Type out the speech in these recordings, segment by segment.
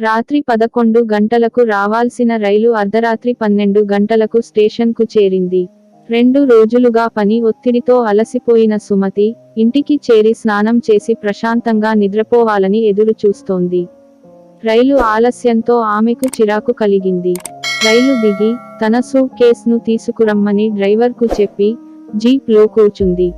రాత్రి పదకొండు గంటలకు రావాల్సిన రైలు అర్ధరాత్రి పన్నెండు గంటలకు స్టేషన్కు చేరింది. రెండు రోజులుగా పని ఒత్తిడితో అలసిపోయిన సుమతి ఇంటికి చేరి స్నానం చేసి ప్రశాంతంగా నిద్రపోవాలని ఎదురు చూస్తోంది రైలు ఆలస్యంతో ఆమెకు చిరాకు కలిగింది. రైలు దిగి తన సూట్ కేసును తీసుకురమ్మని డ్రైవర్కు చెప్పి జీప్లో కూర్చుంది.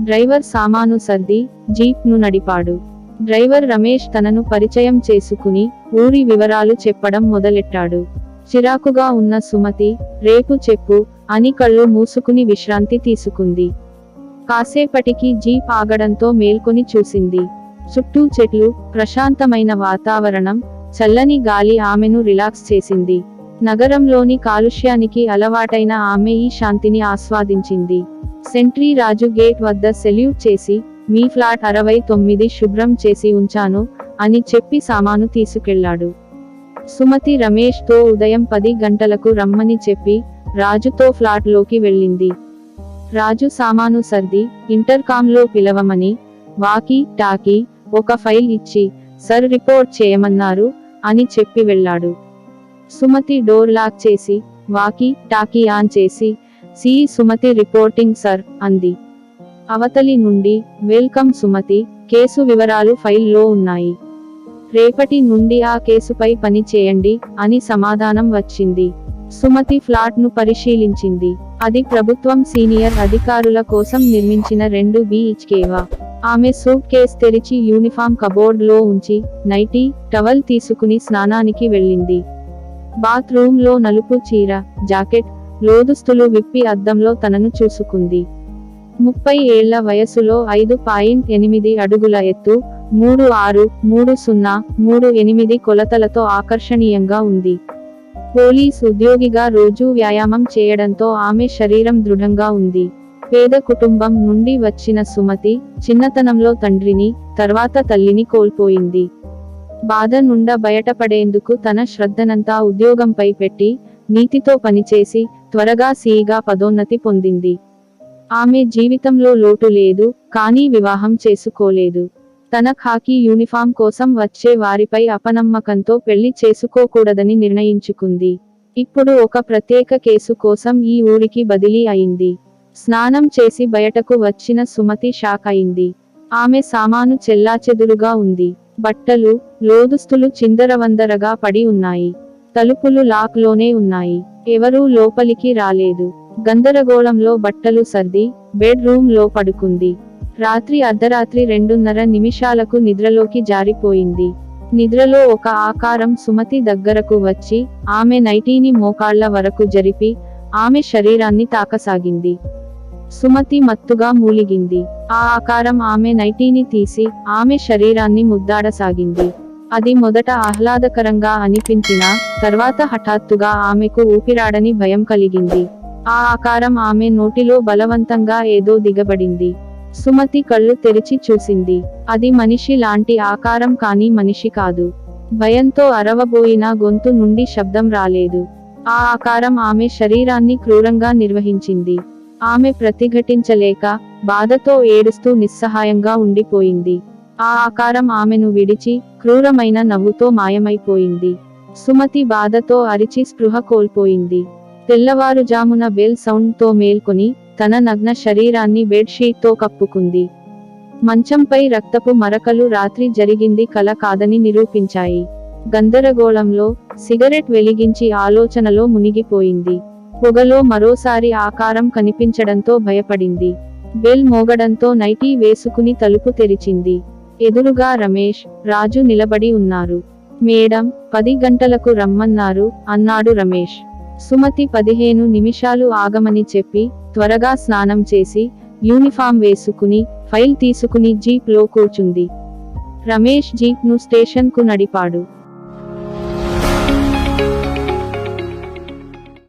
డ్రైవర్ సామాను సర్ది జీప్ను నడిపాడు. డ్రైవర్ రమేష్ తనను పరిచయం చేసుకుని ఊరి వివరాలు చెప్పడం మొదలెట్టాడు. చిరాకుగా ఉన్న సుమతి రేపు చెప్పు అని కళ్ళు మూసుకుని విశ్రాంతి తీసుకుంది. కాసేపటికి జీప్ ఆగడంతో మేల్కొని చూసింది. చుట్టూ చెట్లు ప్రశాంతమైన వాతావరణం చల్లని గాలి ఆమెను రిలాక్స్ చేసింది. నగరంలోని కాలుష్యానికి అలవాటైన ఆమె ఈ శాంతిని ఆస్వాదించింది. సెంట్రీ రాజు గేట్ వద్ద సెల్యూట్ చేసి మీ ఫ్లాట్ అరవై తొమ్మిది శుభ్రం చేసి ఉంచాను అని చెప్పి సామాను తీసుకెళ్ళాడు సుమతి రమేష్తో ఉదయం పది గంటలకు రమ్మని చెప్పి రాజుతో ఫ్లాట్లోకి వెళ్ళింది. రాజు సామాను సర్ది ఇంటర్కామ్లో పిలవమని వాకీ టాకీ ఒక ఫైల్ ఇచ్చి సర్ రిపోర్ట్ చేయమన్నారు అని చెప్పి వెళ్ళాడు. సుమతి డోర్ లాక్ చేసి వాకీ టాకీ ఆన్ చేసి సి సుమతి రిపోర్టింగ్ సర్ అంది. అవతలి నుండి వెల్కమ్ సుమతి కేసు వివరాలు ఫైల్లో ఉన్నాయి. రేపటి నుండి ఆ కేసుపై పని చేయండి అని సమాధానం వచ్చింది. సుమతి ఫ్లాట్ను పరిశీలించింది. అది ప్రభుత్వం సీనియర్ అధికారుల కోసం నిర్మించిన రెండు బీహెచ్కేవా. ఆమె సూట్ కేస్ తెరిచి యూనిఫామ్ కబోర్డ్లో ఉంచి నైటీ టవల్ తీసుకుని స్నానానికి వెళ్ళింది. బాత్రూంలో నలుపు చీర జాకెట్ లోదుస్తులు విప్పి అద్దంలో తనను చూసుకుంది. ముప్పై ఏళ్ళ వయసులో ఐదు పాయింట్ ఎనిమిది అడుగుల ఎత్తు మూడు ఆరు మూడు సున్నా మూడు ఎనిమిది కొలతలతో ఆకర్షణీయంగా ఉంది. పోలీస్ ఉద్యోగిగా రోజూ వ్యాయామం చేయడంతో ఆమె శరీరం దృఢంగా ఉంది. పేద కుటుంబం నుండి వచ్చిన సుమతి చిన్నతనంలో తండ్రిని తర్వాత తల్లిని కోల్పోయింది. బాధ నుండ బయటపడేందుకు తన శ్రద్ధనంతా ఉద్యోగంపై పెట్టి నీతితో పనిచేసి త్వరగా సీగా పదోన్నతి పొందింది. ఆమె జీవితంలో లోటు లేదు కానీ వివాహం చేసుకోలేదు. తన ఖాకీ యూనిఫామ్ కోసం వచ్చే వారిపై అపనమ్మకంతో పెళ్ళి చేసుకోకూడదని నిర్ణయించుకుంది. ఇప్పుడు ఒక ప్రత్యేక కేసు కోసం ఈ ఊరికి బదిలీ అయింది. స్నానం చేసి బయటకు వచ్చిన సుమతి షాక్ అయింది. ఆమె సామాను చెల్లాచెదురుగా ఉంది. బట్టలు లోదుస్తులు చిందరవందరగా పడి ఉన్నాయి. తలుపులు లాక్లోనే ఉన్నాయి. ఎవరూ లోపలికి రాలేదు. గందరగోళంలో బట్టలు సర్ది బెడ్ రూమ్లో పడుకుంది. రాత్రి అర్ధరాత్రి రెండున్నర నిమిషాలకు నిద్రలోకి జారిపోయింది. నిద్రలో ఒక ఆకారం సుమతి దగ్గరకు వచ్చి ఆమె నైటీని మోకాళ్ళ వరకు జరిపి ఆమె శరీరాన్ని తాకసాగింది. సుమతి మత్తుగా మూలిగింది. ఆ ఆకారం ఆమె నైటీని తీసి ఆమె శరీరాన్ని ముద్దాడసాగింది. అది మొదట ఆహ్లాదకరంగా అనిపించినా తర్వాత హఠాత్తుగా ఆమెకు ఊపిరాడని భయం కలిగింది. ఆ ఆకారం ఆమె నోటిలో బలవంతంగా ఏదో దిగబడింది. సుమతి కళ్ళు తెరిచి చూసింది. అది మనిషి లాంటి ఆకారం కానీ మనిషి కాదు. భయంతో అరవబోయిన గొంతు నుండి శబ్దం రాలేదు. ఆ ఆకారం ఆమె శరీరాన్ని క్రూరంగా నిర్వహించింది. ఆమె ప్రతిఘటించలేక బాధతో ఏడుస్తూ నిస్సహాయంగా ఉండిపోయింది. ఆ ఆకారం ఆమెను విడిచి క్రూరమైన నవ్వుతో మాయమైపోయింది. సుమతి బాధతో అరిచి స్పృహ కోల్పోయింది. తెల్లవారుజామున బెల్ సౌండ్తో మేల్కొని తన నగ్న శరీరాన్ని బెడ్షీట్తో కప్పుకుంది. మంచంపై రక్తపు మరకలు రాత్రి జరిగింది కల కాదని నిరూపించాయి. గందరగోళంలో సిగరెట్ వెలిగించి ఆలోచనలో మునిగిపోయింది. పొగలో మరోసారి ఆకారం కనిపించడంతో భయపడింది. బెల్ మోగడంతో నైటీ వేసుకుని తలుపు తెరిచింది. ఎదురుగా రమేష్ రాజు నిలబడి ఉన్నారు. మేడం పది గంటలకు రమ్మన్నారు అన్నాడు రమేష్. సుమతి పదిహేను నిమిషాలు ఆగమని చెప్పి త్వరగా స్నానం చేసి యూనిఫామ్ వేసుకుని ఫైల్ తీసుకుని జీప్లో కూర్చుంది. రమేష్ జీప్ను స్టేషన్కు నడిపాడు.